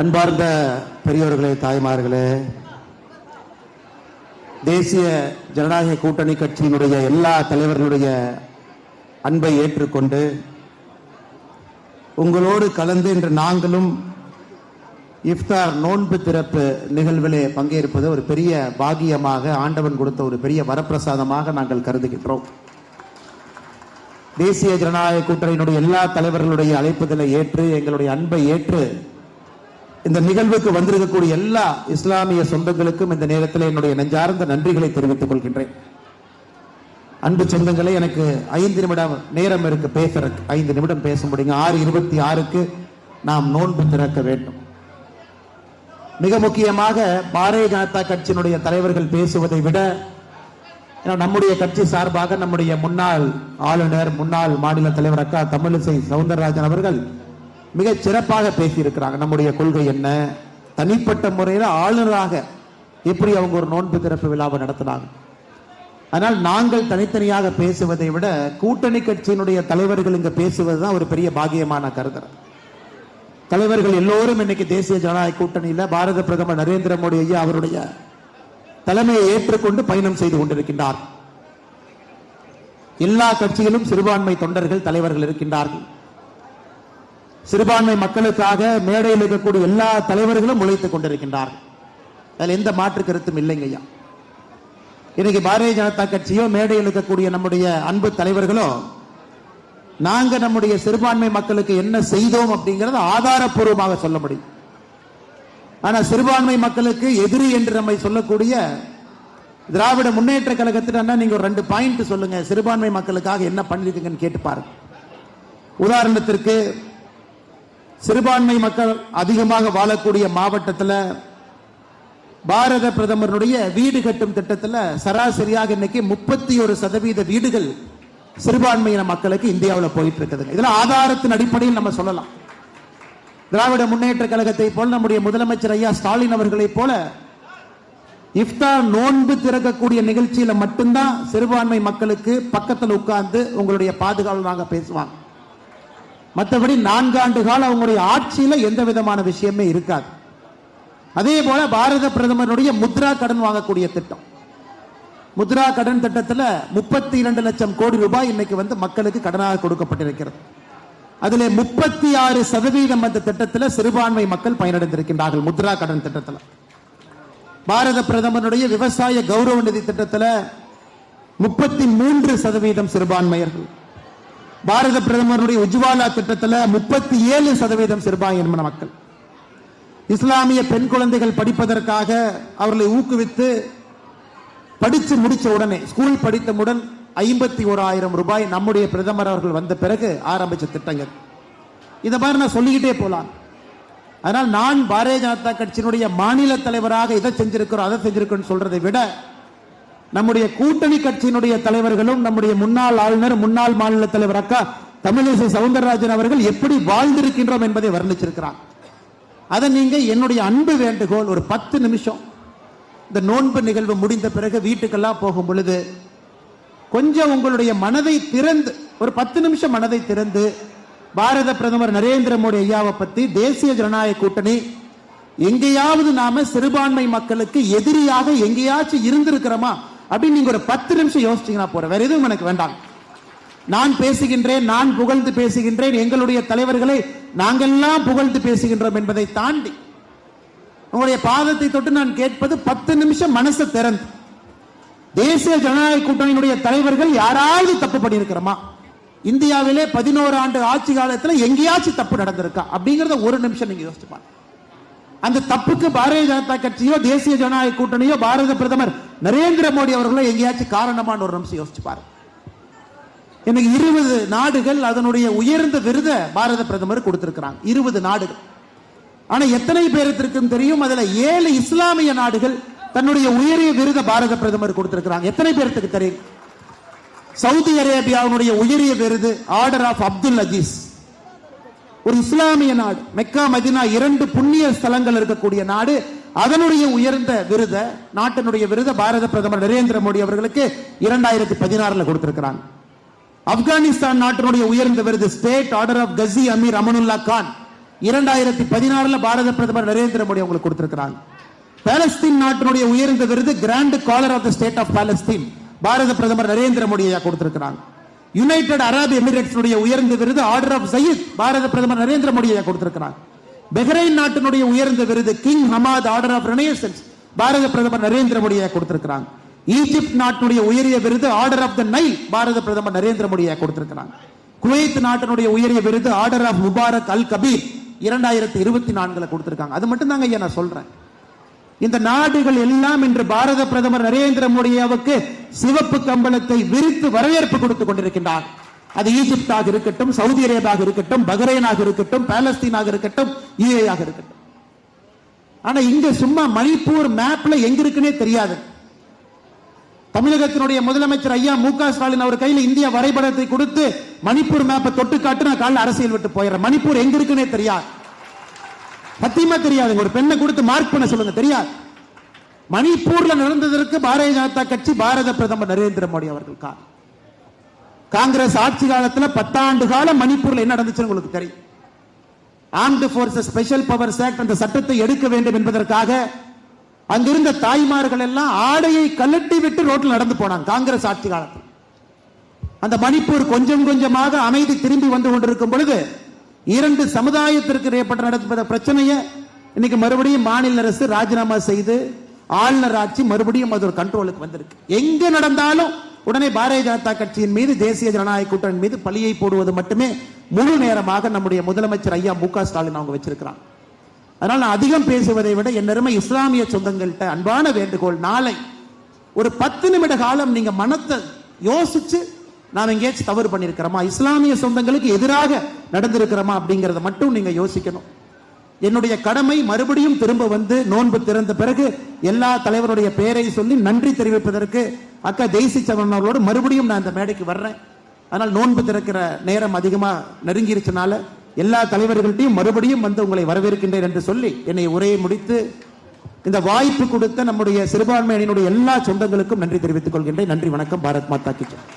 அன்பார்ந்த பெரியோர்களே தாய்மார்களே தேசிய ஜனநாயக கூட்டணி கட்சியினுடைய எல்லா தலைவர்களுடைய அன்பை ஏற்றுக்கொண்டு உங்களோடு கலந்து இன்று நாங்களும் இஃப்தார் நோன்பு திறப்பு நிகழ்விலே பங்கேற்பது ஒரு பெரிய பாகியமாக ஆண்டவன் கொடுத்த ஒரு பெரிய வரப்பிரசாதமாக நாங்கள் கருதுகின்றோம். தேசிய ஜனநாயக கூட்டணியினுடைய எல்லா தலைவர்களுடைய அழைப்புதலை ஏற்று எங்களுடைய அன்பை ஏற்று இந்த நிகழ்வுக்கு வந்திருக்கக்கூடிய எல்லா இஸ்லாமிய சொந்தங்களுக்கும் இந்த நேரத்தில் என்னுடைய நெஞ்சார்ந்த நன்றிகளை தெரிவித்துக் கொள்கின்றேன். அன்பு சொந்தங்களை எனக்கு ஐந்து நிமிடம் நேரம் இருக்கு பேசுறதுக்கு. ஐந்து நிமிடம் பேச முடியுங்க. ஆறு இருபத்தி ஆறுக்கு நாம் நோன்பு திறக்க வேண்டும். மிக முக்கியமாக பாரதிய ஜனதா கட்சியினுடைய தலைவர்கள் பேசுவதை விட நம்முடைய கட்சி சார்பாக நம்முடைய முன்னாள் ஆளுநர் முன்னாள் மாநில தலைவர் அக்கா தமிழிசை சவுந்தரராஜன் அவர்கள் மிக சிறப்பாக பேசியிருக்கிறாங்க. நம்முடைய கொள்கை என்ன? தனிப்பட்ட முறையில் ஆளுநராக எப்படி அவங்க ஒரு நோன்பு திறப்பு விழாவை நடத்தினாங்க. ஆனால் நாங்கள் தனித்தனியாக பேசுவதை விட கூட்டணி கட்சியினுடைய தலைவர்கள் இங்க பேசுவதுதான் ஒரு பெரிய பாகியமான கருதுறேன் தலைவர்கள் எல்லோரும் இன்னைக்கு தேசிய ஜனநாயக கூட்டணியில பாரத பிரதமர் நரேந்திர மோடி ஐயா அவருடைய தலைமையை ஏற்றுக்கொண்டு பயணம் செய்து கொண்டிருக்கின்றார் எல்லா கட்சியிலும் சிறுபான்மை தொண்டர்கள் தலைவர்கள் இருக்கின்றார்கள். சிறுபான்மை மக்களுக்காக மேடையில் இருக்கக்கூடிய எல்லா தலைவர்களும் உழைத்துக் கொண்டிருக்கின்றார்கள். அதில் எந்த மாற்று கருத்தும் இல்லைங்க ஐயா. இன்னைக்கு பாரதிய ஜனதா கட்சியோ மேடையில் இருக்கக்கூடிய நம்முடைய அன்பு தலைவர்களோ நாங்க நம்முடைய சிறுபான்மை மக்களுக்கு என்ன செய்தோம் அப்படிங்கறத ஆதாரப்பூர்வமாக சொல்ல முடியும். ஆனா சிறுபான்மை மக்களுக்கு எதிரி என்று நம்மை சொல்லக்கூடிய திராவிட முன்னேற்ற கழகத்திட்ட நீங்க ஒரு ரெண்டு பாயிண்ட் சொல்லுங்க. சிறுபான்மை மக்களுக்காக என்ன பண்ணிருக்கீங்கன்னு கேட்டு பாருங்க. உதாரணத்திற்கு சிறுபான்மை மக்கள் அதிகமாக வாழக்கூடிய மாவட்டத்தில் பாரத பிரதமருடைய வீடு கட்டும் திட்டத்தில் சராசரியாக இன்னைக்கு முப்பத்தி ஒரு சதவீத வீடுகள் சிறுபான்மையின மக்களுக்கு இந்தியாவில் போயிட்டு இருக்குதுங்க இதில் ஆதாரத்தின் அடிப்படையில் நம்ம சொல்லலாம். திராவிட முன்னேற்ற கழகத்தை போல் நம்முடைய முதலமைச்சர் ஐயா ஸ்டாலின் அவர்களைப் போல இஃப்தார் நோன்பு திறக்கக்கூடிய நிகழ்ச்சியில மட்டும்தான் சிறுபான்மை மக்களுக்கு பக்கத்தில் உட்கார்ந்து உங்களுடைய பாதுகாவல் நாங்க பேசுவாங்க. மற்றபடி நான்காண்டு காலம் அவங்களுடைய ஆட்சியில எந்த விதமான விஷயமே இருக்காது. அதே போல பாரத பிரதமருடைய முத்ரா கடன் வாங்கக்கூடிய திட்டம். முத்ரா கடன் திட்டத்தில் முப்பத்தி இரண்டு லட்சம் கோடி ரூபாய் இன்னைக்கு வந்து மக்களுக்கு கடனாக கொடுக்கப்பட்டிருக்கிறது. அதில் முப்பத்தி ஆறு சதவீதம் அந்த திட்டத்தில் சிறுபான்மை மக்கள் பயனடைந்திருக்கின்றார்கள் முத்ரா கடன் திட்டத்தில். பாரத பிரதமருடைய விவசாய கௌரவ நிதி திட்டத்தில் முப்பத்தி மூன்று சதவீதம் சிறுபான்மையர்கள். பாரத பிரதமருடைய உஜ்வாலா திட்டத்தில் முப்பத்தி ஏழு சதவீதம் சிறுபான்மையின மக்கள். இஸ்லாமிய பெண் குழந்தைகள் படிப்பதற்காக அவர்களை ஊக்குவித்து படித்து முடிச்ச உடனே ஸ்கூல் படித்தவுடன் ஐம்பத்தி ஓராயிரம் ரூபாய் நம்முடைய பிரதமர் அவர்கள் வந்த பிறகு ஆரம்பித்த திட்டங்கள். இதை மாதிரி நான் சொல்லிக்கிட்டே போலாம். அதனால் நான் பாரதிய ஜனதா கட்சியினுடைய மாநில தலைவராக இதை செஞ்சிருக்கிறோம் அதை செஞ்சிருக்கோம் சொல்றதை விட நம்முடைய கூட்டணி கட்சியினுடைய தலைவர்களும் நம்முடைய முன்னாள் ஆளுநர் முன்னாள் மாநில தலைவர் அக்கா தமிழிசை சவுந்தரராஜன் அவர்கள் எப்படி வாழ்ந்திருக்கின்றோம் என்பதை வர்ணிச்சிருக்கிறார். அதை நீங்க என்னுடைய அன்பு வேண்டுகோள் ஒரு பத்து நிமிஷம். இந்த நோன்பு நிகழ்வு முடிந்த பிறகு வீட்டுக்கெல்லாம் போகும் பொழுது கொஞ்சம் உங்களுடைய மனதை திறந்து ஒரு பத்து நிமிஷம் மனதை திறந்து பாரத பிரதமர் நரேந்திர மோடி ஐயாவை பத்தி தேசிய ஜனநாயக கூட்டணி எங்கேயாவது நாம சிறுபான்மை மக்களுக்கு எதிரியாக எங்கேயாச்சும் இருந்திருக்கிறோமா? அப்படின்னு நீங்க ஒரு பத்து நிமிஷம் யோசிச்சீங்கன்னா போற வேற எதுவும் எனக்கு வேண்டாம். நான் பேசுகின்றேன் நான் புகழ்ந்து பேசுகின்றேன். எங்களுடைய தலைவர்களை நாங்கெல்லாம் புகழ்ந்து பேசுகின்றோம் என்பதை தாண்டி உங்களுடைய பாதத்தை தொட்டு நான் கேட்பது பத்து நிமிஷம் மனசை திறந்து. தேசிய ஜனநாயக கூட்டணியினுடைய தலைவர்கள் யாராவது தப்பு பண்ணியிருக்கிறோமா? இந்தியாவிலே பதினோரு ஆண்டு ஆட்சி காலத்துல எங்கேயாச்சும் தப்பு நடந்திருக்கா? அப்படிங்கறத ஒரு நிமிஷம் நீங்க யோசிச்சு பாருங்க. அந்த தப்புக்கு பாரதிய ஜனதா கட்சியோ தேசிய ஜனநாயக கூட்டணியோ பாரத பிரதமர் நரேந்திர மோடி அவர்களோ எங்கேயாச்சும் காரணமான ஒரு நிமிஷம் யோசிச்சு பாருங்க. எனக்கு இருபது நாடுகள் அதனுடைய உயர்ந்த விருத பாரத பிரதமர் கொடுத்திருக்கிறாங்க. இருபது நாடுகள். ஆனா எத்தனை பேருக்கு தெரியும்? அதுல ஏழு இஸ்லாமிய நாடுகள் தன்னுடைய உயரிய விருத பாரத பிரதமர் கொடுத்திருக்கிறாங்க. எத்தனை பேருக்கு தெரியும்? சவுதி அரேபியாவுடைய உயரிய விருது ஆர்டர் ஆஃப் அப்துல் அஜீஸ் ஒரு இஸ்லாமிய நாடு. மெக்கா மதினா இரண்டு புண்ணிய ஸ்தலங்கள் இருக்கக்கூடிய நாடு. அதனுடைய உயர்ந்த விருத நாட்டினுடைய விருத பாரத பிரதமர் நரேந்திர மோடி அவர்களுக்கு இரண்டாயிரத்தி பதினாறுல கொடுத்திருக்கிறாங்க. ஆப்கானிஸ்தான் நாட்டினுடைய உயர்ந்த விருது state order of Ghazi Amir Amanullah Khan இரண்டாயிரத்தி பதினாறுல பாரத பிரதமர் நரேந்திர மோடி அவங்களுக்கு கொடுத்திருக்கிறாங்க. பாலஸ்தீன் நாட்டினுடைய உயர்ந்த விருது grand collar of the state of Palestine Bharat பிரதமர் நரேந்திர மோடி கொடுத்திருக்கிறாங்க. யுனைடெட் அரபு எமிரேட்ஸ் உயர்ந்த விருது ஆர்டர் ஆஃப் சயீத் பாரத பிரதமர் நரேந்திர மோடி கொடுத்திருக்கிறார். பஹ்ரைன் நாட்டினுடைய உயர்ந்த விருது king Hamad order of renaissance Bharat பிரதமர் நரேந்திர மோடியை கொடுத்திருக்கிறாங்க ஈஜிப்ட் நாட்டினுடைய உயரிய விருது order of the Nile Bharat பிரதமர் நரேந்திர மோடியை கொடுத்திருக்கிறாங்க குவைத் நாட்டினுடைய உயரிய விருது order of Mubarak al Kabeer இரண்டாயிரத்தி இருபத்தி நான்குல கொடுத்திருக்காங்க. அது மட்டும் தாங்க ஐயா நான் சொல்றேன். இந்த நாடுகள் எல்லாம் இன்று பாரத பிரதமர் நரேந்திர மோடியாவுக்கு சிவப்பு கம்பளத்தை விரித்து வரவேற்பு கொடுத்துக் கொண்டிருக்கின்றார். அது ஈஜிப்டாக இருக்கட்டும் சவுதி அரேபியாக இருக்கட்டும் பஹ்ரைனாக இருக்கட்டும் பாலஸ்தீனாக இருக்கட்டும் யூஏயாக இருக்கட்டும். ஆனா இங்க சும்மா மணிப்பூர் மேப்ல எங்க இருக்குன்னே தெரியாது. தமிழகத்தினுடைய முதலமைச்சர் ஐயா மு க ஸ்டாலின் அவர் கையில இந்திய வரைபடத்தை கொடுத்து மணிப்பூர் மேப்பை தொட்டு காட்டு நான் காலையில் அரசியல் விட்டு போயிடுறேன். மணிப்பூர் எங்க இருக்குன்னே தெரியாது. சத்தியமா தெரியாது. ஒரு பெண்ணை கொடுத்து மார்க் பண்ண சொல்லுங்க தெரியாது. மணிப்பூர்ல நடந்ததற்கு பாரதிய ஜனதா கட்சி பாரத பிரதமர் நரேந்திர மோடி அவர்கள் காரணம் காங்கிரஸ் ஆட்சி காலத்துல பத்தாண்டு காலம் மணிப்பூர்ல என்ன நடந்துச்சுன்னு உங்களுக்கு தெரியும். Armed forces special power act அந்த சட்டத்தை எடுக்க வேண்டும் என்பதற்காக அங்கிருந்த தாய்மார்கள் எல்லாம் ஆடையை கலட்டி விட்டு ரோட்டில் நடந்து போனாங்க காங்கிரஸ் ஆட்சி காலத்தில். அந்த மணிப்பூர் கொஞ்சம் கொஞ்சமாக அமைதி திரும்பி வந்து கொண்டிருக்கும் பொழுது இரண்டு சமுதாயத்திற்கு ஏற்பட்ட நடத்த பிரச்சனையை இன்னைக்கு மறுபடியும் மாநில அரசு ராஜினாமா செய்து ஆளுநர் ஆட்சி மறுபடியும் அது ஒரு கண்ட்ரோலுக்கு வந்திருக்கு. எங்க நடந்தாலும் உடனே பாரதிய ஜனதா கட்சியின் மீது தேசிய ஜனநாயக கூட்டணி மீது பழியை போடுவது மட்டுமே முழு நேரமாக நம்முடைய முதலமைச்சர் ஐயா மு க ஸ்டாலின் அவங்க வச்சிருக்கிறாங்க. அதனால் நான் அதிகம் பேசுவதை விட என் இஸ்லாமிய சொந்தங்கள்கிட்ட அன்பான வேண்டுகோள் நாளை ஒரு பத்து நிமிட காலம் நீங்க மனத்தை யோசிச்சு நாம் எங்கேயாச்சும் தவறு பண்ணியிருக்கிறோமா? இஸ்லாமிய சொந்தங்களுக்கு எதிராக நடந்திருக்கிறோமா அப்படிங்கிறத மட்டும் நீங்க யோசிக்கணும். என்னுடைய கடமை மறுபடியும் திரும்ப வந்து நோன்பு திறந்த பிறகு எல்லா தலைவருடைய பெயரை சொல்லி நன்றி தெரிவிப்பதற்கு அக்கா ஜெய்சி சவன் அவர்களோடு மறுபடியும் நான் இந்த மேடைக்கு வர்றேன். ஆனால் நோன்பு திறக்கிற நேரம் அதிகமாக நெருங்கிருச்சனால எல்லா தலைவர்கள்ட்டையும் மறுபடியும் வந்து உங்களை வரவேற்கின்றேன் என்று சொல்லி என்னை உரையை முடித்து இந்த வாய்ப்பு கொடுத்த நம்முடைய சிறுபான்மையினுடைய எல்லா சொந்தங்களுக்கும் நன்றி தெரிவித்துக் கொள்கின்றேன். நன்றி வணக்கம். பாரத் மாதா கிச்சன்